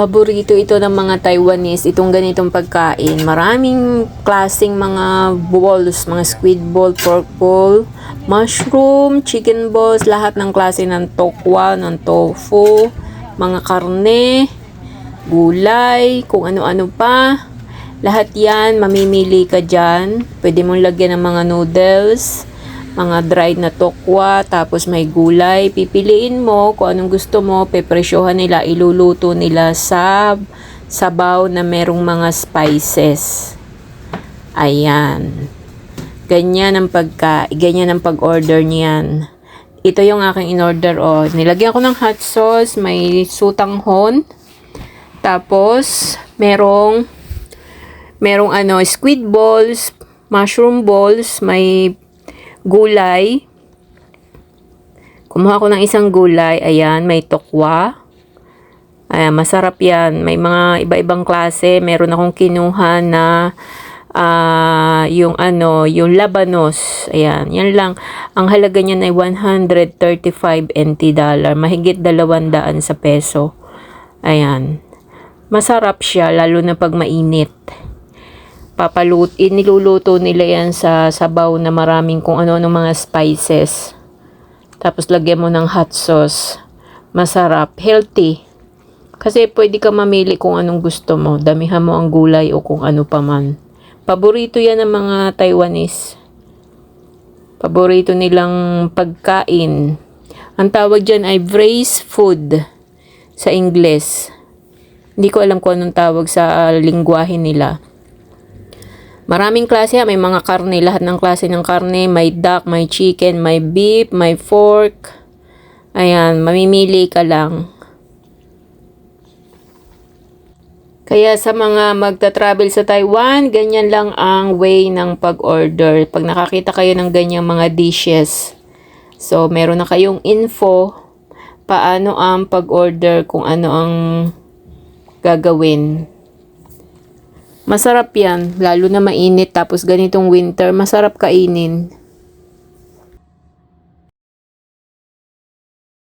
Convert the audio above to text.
Paborito ito ng mga Taiwanese, itong ganitong pagkain. Maraming klasing mga balls, mga squid ball, pork ball, mushroom, chicken balls, lahat ng klase ng tokwa, ng tofu, mga karne, gulay, kung ano-ano pa. Lahat yan, mamimili ka dyan. Pwede mong lagyan ng mga noodles, mga dried na tokwa, tapos may gulay. Pipiliin mo kung anong gusto mo, pepresyohan nila, iluluto nila sa sabaw na merong mga spices. Ayan. Ganyan ang pagka, ganyan ang pag-order niyan. Ito yung aking in-order oh. Nilagyan ko ng hot sauce, may sutanghon. Tapos, merong merong ano, squid balls, mushroom balls, may gulay. Kumuha ko ng isang gulay. Ayan, may tokwa. Ayan, masarap yan. May mga iba-ibang klase. Meron akong kinuha na ah yung ano, yung labanos. Ayan, yan lang. Ang halaga niyan ay 135 NT dollar. Mahigit 200 sa peso. Ayan. Masarap siya, lalo na pag mainit papalut iniluluto nila yan sa sabaw na maraming kung ano-ano mga spices. Tapos lagyan mo ng hot sauce. Masarap, healthy. Kasi pwede ka mamili kung anong gusto mo. Damihan mo ang gulay o kung ano pa man. Paborito yan ng mga Taiwanese. Paborito nilang pagkain. Ang tawag dyan ay braised food sa Ingles. Hindi ko alam kung anong tawag sa uh, lingwahe nila. Maraming klase, may mga karne, lahat ng klase ng karne, may duck, may chicken, may beef, may pork. Ayan, mamimili ka lang. Kaya sa mga magta-travel sa Taiwan, ganyan lang ang way ng pag-order. Pag nakakita kayo ng ganyang mga dishes, so meron na kayong info paano ang pag-order kung ano ang gagawin. Masarap yan, lalo na mainit tapos ganitong winter, masarap kainin.